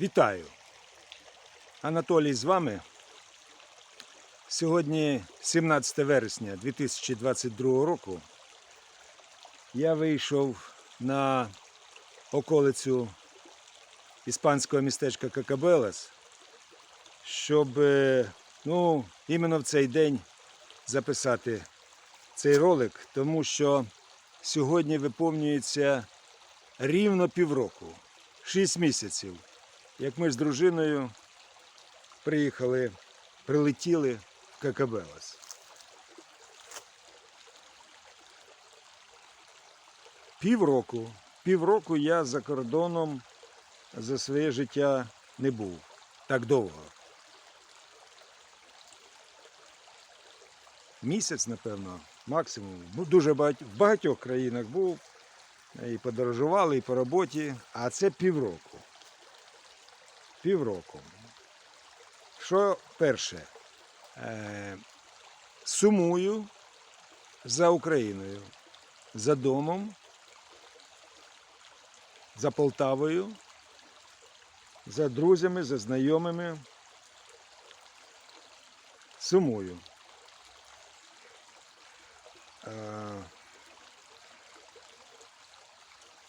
Вітаю! Анатолій з вами. Сьогодні 17 вересня 2022 року. Я вийшов на околицю іспанського містечка Какабелес, щоб е, ну, іменно в цей день записати цей ролик, тому що сьогодні виповнюється рівно півроку, 6 місяців, як ми з дружиною приїхали, прилетіли в Какабелес. Півроку. Півроку я за кордоном за своє життя не був так довго. Місяць, напевно, максимум. Ну, дуже багать... в багатьох країнах був. І подорожували, і по роботі, а це півроку. Півроку. Що перше? Е, сумую за Україною, за домом, за Полтавою, за друзями, за знайомими. Сумую. Е,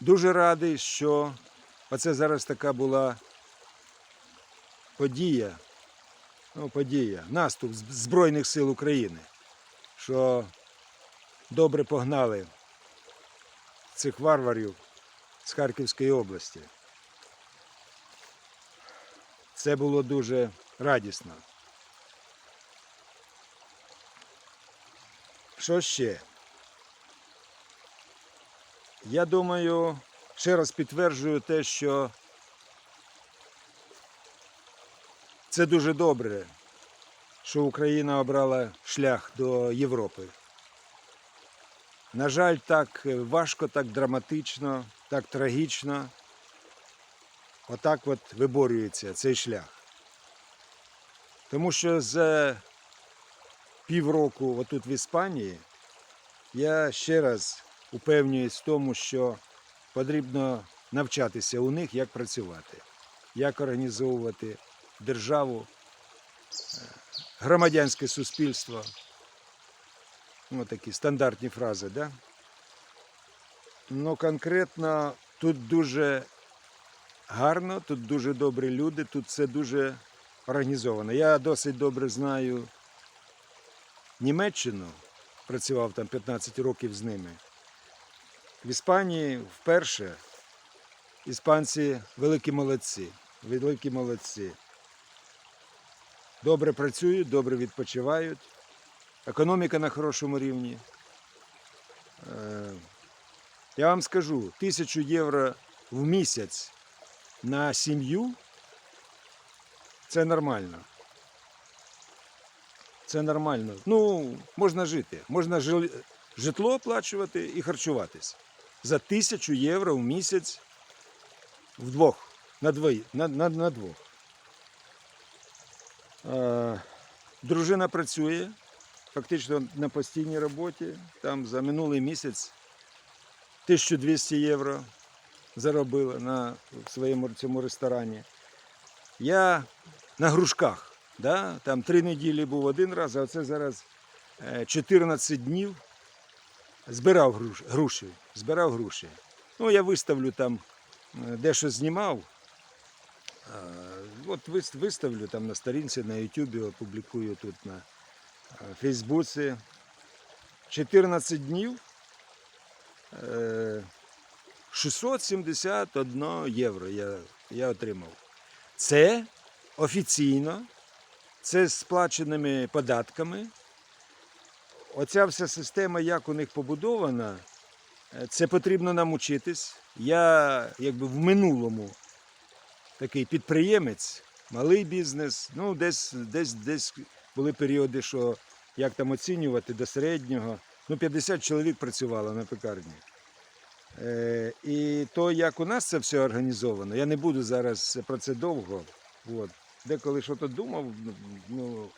Дуже радий, що оце зараз така була подія, ну, подія, наступ Збройних сил України, що добре погнали цих варварів з Харківської області. Це було дуже радісно. Що ще? Я думаю, ще раз підтверджую те, що це дуже добре, що Україна обрала шлях до Європи. На жаль, так важко, так драматично, так трагічно. Отак от виборюється цей шлях. Тому що за півроку отут в Іспанії я ще раз упевнююсь в тому, що потрібно навчатися у них, як працювати, як організовувати державу, е, громадянське суспільство. Ну, такі стандартні фрази, да? Ну, конкретно тут дуже гарно, тут дуже добрі люди, тут все дуже організовано. Я досить добре знаю Німеччину, працював там 15 років з ними. В Іспанії вперше іспанці великі молодці. Великі молодці. Добре працюють, добре відпочивають. Економіка на хорошому рівні. Е, Я вам скажу, тисячу євро в місяць на сім'ю це нормально. Це нормально. Ну, можна жити. Можна житло оплачувати і харчуватись. За тисячу євро в місяць вдвох, на, двої, на, на, на двох. Е, дружина працює, фактично на постійній роботі. Там за минулий місяць 1200 євро заробила на своєму цьому ресторані. Я на грушках. Да? Там три неділі був один раз, а це зараз е, 14 днів збирав груші. Збирав груші. Ну, я виставлю там, е, дещо знімав. От виставлю там на сторінці, на Ютубі, опублікую тут на Фейсбуці. 14 днів. е, 671 євро я, я отримав. Це офіційно, це з сплаченими податками. Оця вся система, як у них побудована, е, це потрібно нам учитись. Я якби в минулому такий підприємець, малий бізнес. Ну, десь, десь, десь були періоди, що як там оцінювати до середнього. Ну, 50 чоловік працювало на пекарні. Е, і то, як у нас це все організовано, я не буду зараз про це довго. От. Деколи що то думав, ну,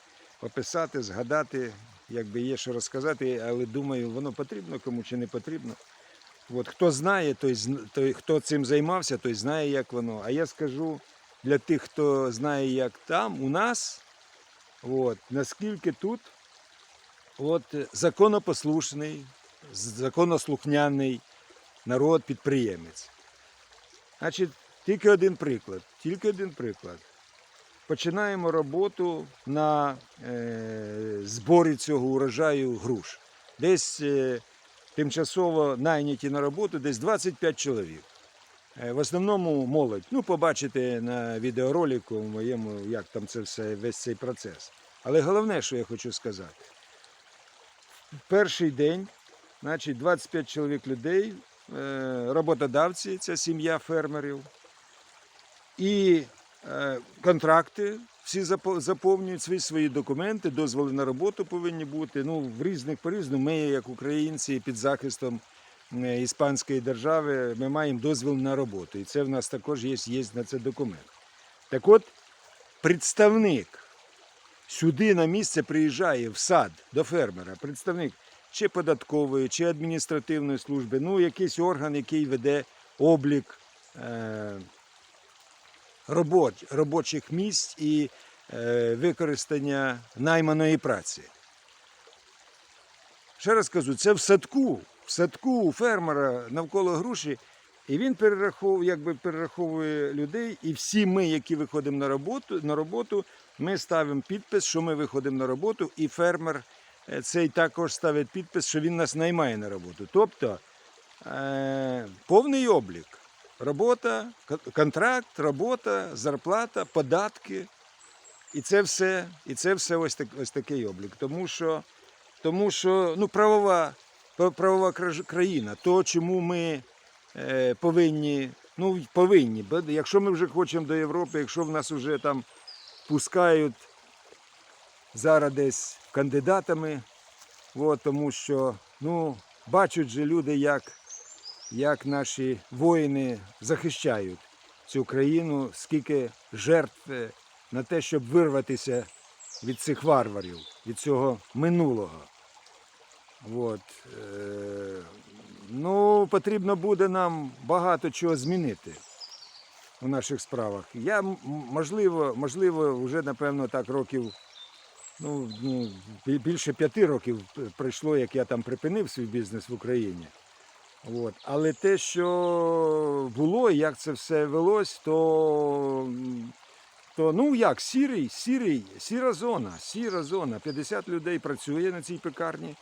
описати, згадати, якби є що розказати, але думаю, воно потрібно кому чи не потрібно. От, хто знає, той, той, хто цим займався, той знає, як воно. А я скажу для тих, хто знає, як там, у нас, от, наскільки тут от, законопослушний, законослухняний народ, підприємець. Значить, тільки один приклад. Тільки один приклад. Починаємо роботу на е, зборі цього урожаю груш. Десь е, тимчасово найняті на роботу десь 25 чоловік. Е, В основному молодь. Ну, побачите на відеоролику моєму, як там це все, весь цей процес. Але головне, що я хочу сказати, перший день, значить, 25 чоловік людей, е, роботодавці, це сім'я фермерів, і е, контракти. Всі заповнюють свої свої документи, дозволи на роботу повинні бути. Ну, в різних по-різному. Ми, як українці, під захистом іспанської держави, ми маємо дозвіл на роботу. І це в нас також є, є на це документ. Так от, представник сюди на місце приїжджає в сад до фермера, представник чи податкової, чи адміністративної служби, ну, якийсь орган, який веде облік. Е- робоч, робочих місць і е, використання найманої праці. Ще раз кажу, це в садку, в садку у фермера навколо груші, і він перераховує, якби перераховує людей, і всі ми, які виходимо на роботу, на роботу, ми ставимо підпис, що ми виходимо на роботу, і фермер е, цей також ставить підпис, що він нас наймає на роботу. Тобто е, повний облік. Робота, контракт, робота, зарплата, податки. І це все, і це все ось, так, ось такий облік. Тому що, тому що ну, правова, пра- правова країна, то, чому ми е, повинні, ну, повинні, якщо ми вже хочемо до Європи, якщо в нас вже там пускають зараз десь кандидатами, от, тому що ну, бачать же люди, як як наші воїни захищають цю країну, скільки жертв е, на те, щоб вирватися від цих варварів, від цього минулого. От. Е, ну, потрібно буде нам багато чого змінити у наших справах. Я, можливо, можливо, вже, напевно, так років, ну, ну, більше п'яти років пройшло, як я там припинив свій бізнес в Україні. От. Але те, що було, як це все велось, то, то ну як, сірий, сірий, сіра зона, сіра зона. 50 людей працює на цій пекарні.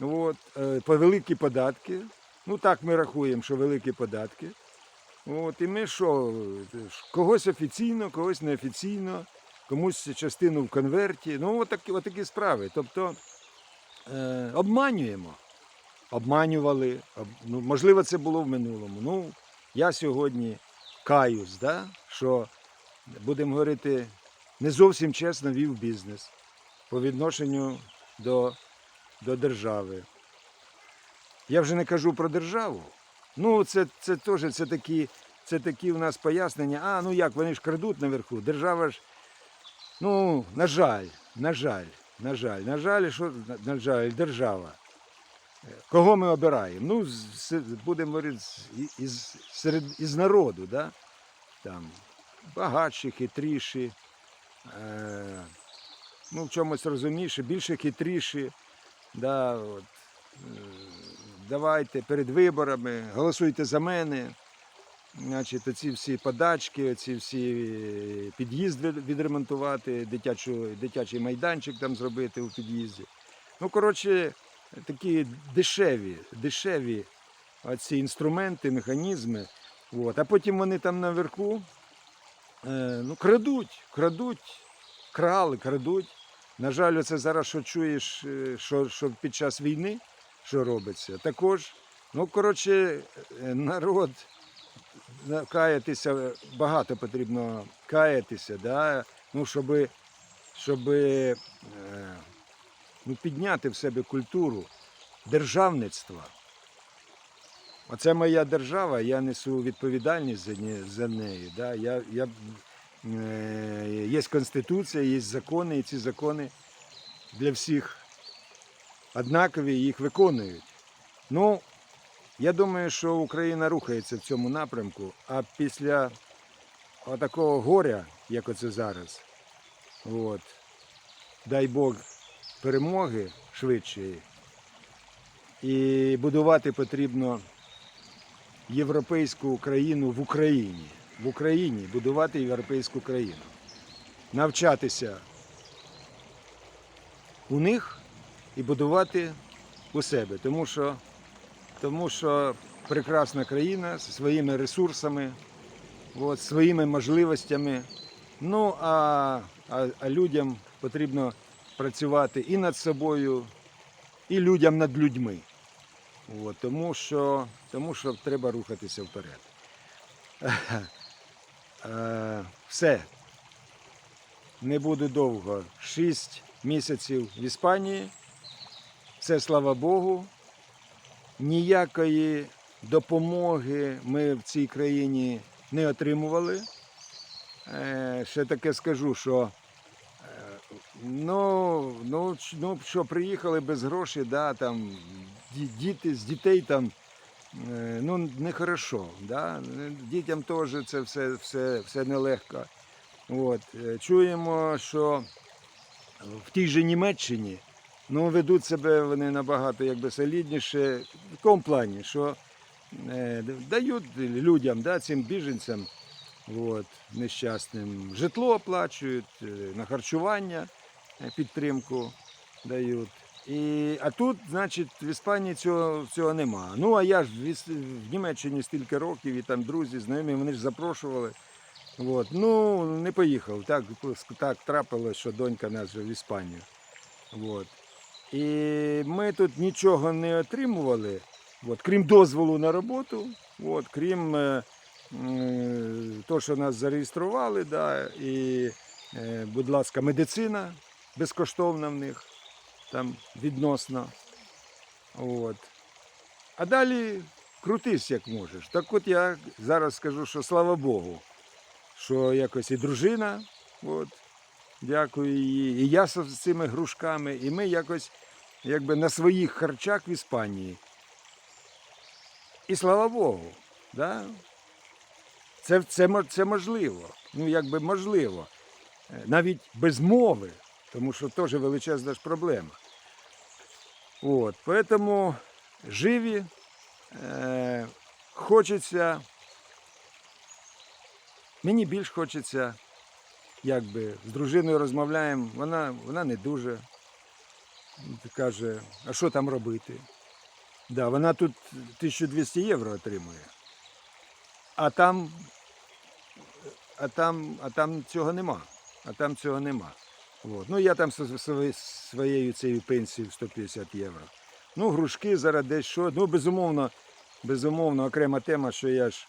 От. е, По великі податки. Ну так ми рахуємо, що великі податки. От. І ми що, когось офіційно, когось неофіційно, комусь частину в конверті. Ну, отакі, отакі справи. Тобто е, обманюємо обманювали. об- Ну, можливо, це було в минулому. Ну, я сьогодні каюсь, да? що, будемо говорити, не зовсім чесно вів бізнес по відношенню до, до держави. Я вже не кажу про державу. Ну, це, це теж це такі, це такі у нас пояснення. А, ну як, вони ж крадуть наверху. Держава ж, ну, на жаль, на жаль, на жаль, на жаль, що на- жаль, держава. Кого ми обираємо? Ну, будемо говорити, із, серед, із народу, да? Там, багатші, хитріші, е, ну, в чомусь розумніші, більше хитріші. Да, от, е, давайте перед виборами, голосуйте за мене. Значить, оці всі подачки, оці всі під'їзд відремонтувати, дитячу, дитячий майданчик там зробити у під'їзді. Ну, коротше, такі дешеві, дешеві ці інструменти, механізми. От. А потім вони там наверху е, ну, крадуть, крадуть, крали, крадуть. На жаль, оце зараз що чуєш, е, що, що під час війни що робиться. Також, ну, коротше, е, народ каятися, багато потрібно каятися, да? ну, щоб, щоб е, ну, підняти в себе культуру державництва. Оце моя держава, я несу відповідальність за, неї. Да? Я, я, є Конституція, є закони, і ці закони для всіх однакові, їх виконують. Ну, я думаю, що Україна рухається в цьому напрямку, а після отакого горя, як оце зараз. От. Дай Бог перемоги швидшої. І будувати потрібно європейську країну в Україні. В Україні будувати європейську країну. Навчатися у них і будувати у себе. Тому що, тому що прекрасна країна зі своїми ресурсами, от, своїми можливостями. Ну а, а, а людям потрібно працювати і над собою, і людям над людьми. От, тому, що, тому що треба рухатися вперед. Е, Все. Не буду довго. Шість місяців в Іспанії. Все слава Богу. Ніякої допомоги ми в цій країні не отримували. Е, Ще таке скажу, що е, ну, ну, ну що, приїхали без грошей, да, там, діти, з дітей там, ну, нехорошо. Да? Дітям теж це все, все, все нелегко. От. е, Чуємо, що в тій же Німеччині ну, ведуть себе вони набагато якби, солідніше в тому плані, що е, дають людям, да, цим біженцям от, нещасним житло оплачують, е, на харчування е, підтримку дають. І, а тут, значить, в Іспанії цього, цього нема. Ну, а я ж в, в Німеччині стільки років, і там друзі, знайомі, вони ж запрошували. От. Ну, не поїхав. Так, так трапилось, що донька нас вже в Іспанію. От. І ми тут нічого не отримували, от, крім дозволу на роботу, от, крім е, того, що нас зареєстрували, да, і, е, будь ласка, медицина безкоштовна в них там відносно. От. А далі крутись як можеш. Так от я зараз скажу, що слава Богу, що якось і дружина, от, дякую їй, і я з цими грушками, і ми якось якби на своїх харчах в Іспанії. І слава Богу, да? це, це, це можливо. Ну, якби можливо. Е, Навіть без мови, тому що теж величезна ж проблема. От, поэтому живі, е, хочеться, мені більш хочеться, якби з дружиною розмовляємо, вона, вона не дуже каже, а що там робити? Да, вона тут 1200 євро отримує. А там, а там, а там цього нема. А там цього нема. От. Ну, я там своє- своєю цією пенсією 150 євро. Ну, грушки зараз десь що. Ну, безумовно, безумовно, окрема тема, що я ж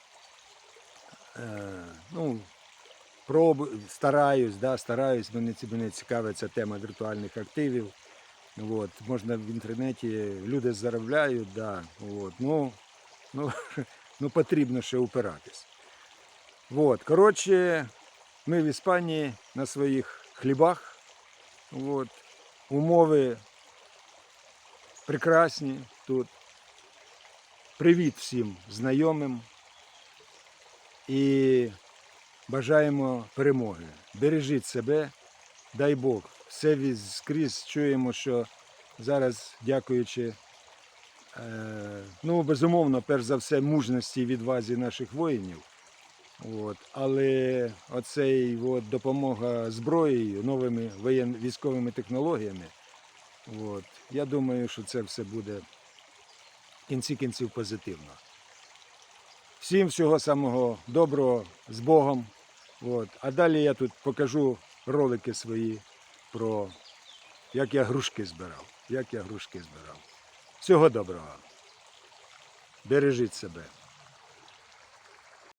е, ну, пробую, стараюсь, да, стараюсь, мене, мене цікавить ця тема віртуальних активів. От, можна в інтернеті, люди заробляють, да, от, ну, ну, ну, потрібно ще упиратись. От, коротше, ми в Іспанії на своїх хлібах. От, умови прекрасні тут. Привіт всім знайомим і бажаємо перемоги. Бережіть себе, дай Бог. Все скрізь чуємо, що зараз, дякуючи, е, ну, безумовно, перш за все, мужності і відвазі наших воїнів. От. Але оцей от, допомога зброєю, новими воєн... військовими технологіями, от, я думаю, що це все буде в кінці кінців позитивно. Всім всього самого доброго, з Богом. От. А далі я тут покажу ролики свої про як я грушки збирав. Як я грушки збирав. Всього доброго. Бережіть себе.